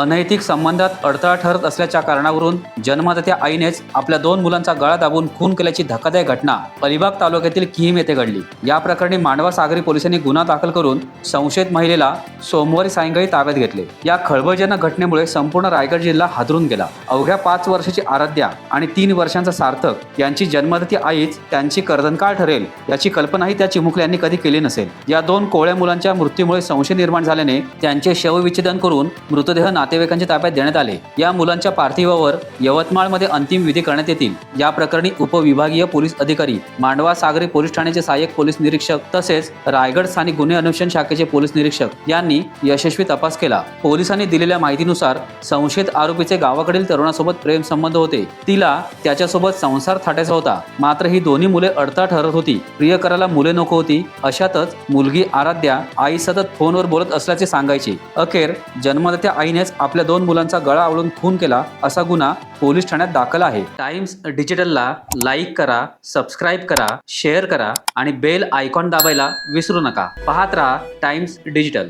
अनैतिक संबंधात अडथळा ठरत असल्याच्या कारणावरून जन्मदात्या आईनेच आपल्या दोन मुलांचा गळा दाबून खून केल्याची धक्कादायक घटना अलिबाग तालुक्यातील किहीम येथे घडली. या प्रकरणी मांडवा सागरी पोलिसांनी गुन्हा दाखल करून संशयित महिलेला सोमवारी सायंकाळी ताब्यात घेतले. या खळबळजनक घटनेमुळे संपूर्ण रायगड जिल्हा हादरून गेला. अवघ्या पाच वर्षाची आराध्या आणि तीन वर्षांचा सार्थक यांची जन्मदाती आईच त्यांची कर्दनकाळ ठरेल याची कल्पनाही त्या चिमुकल्यांनी कधी केली नसेल. या दोन कोवळ्या मुलांच्या मृत्यूमुळे संशय निर्माण झाल्याने त्यांचे शवविच्छेदन करून मृतदेह नातेवाईकांच्या ताब्यात देण्यात आले. या मुलांच्या पार्थिवावर यवतमाळमध्ये अंतिम विधी करण्यात येतील. या प्रकरणी उपविभागीय पोलीस अधिकारी मांडवा सागरी पोलीस ठाण्याचे सहाय्यक पोलीस निरीक्षक तसेच रायगड स्थानिक गुन्हे अन्वेषण शाखेचे पोलीस निरीक्षक यांनी यशस्वी तपास केला. पोलिसांनी दिलेल्या माहितीनुसार संशयित आरोपीचे गावाकडील तरुणासोबत प्रेम संबंध होते. तिला त्याच्यासोबत संसार थाटायचा होता. मात्र ही दोन्ही मुले अडता ठरत होती. प्रियकराला मुले नको होती. अशातच मुलगी आराध्या आई सतत फोनवर बोलत असल्याचे सांगायची. अखेर जन्मदात्या आईनेच आपल्या दोन मुलांचा गळा आवळून खून केला असा गुन्हा पोलीस ठाण्यात दाखल आहे. टाइम्स डिजिटलला लाईक करा सबस्क्राईब करा शेअर करा आणि बेल आयकॉन दाबायला विसरू नका. पाहत राहा टाइम्स डिजिटल.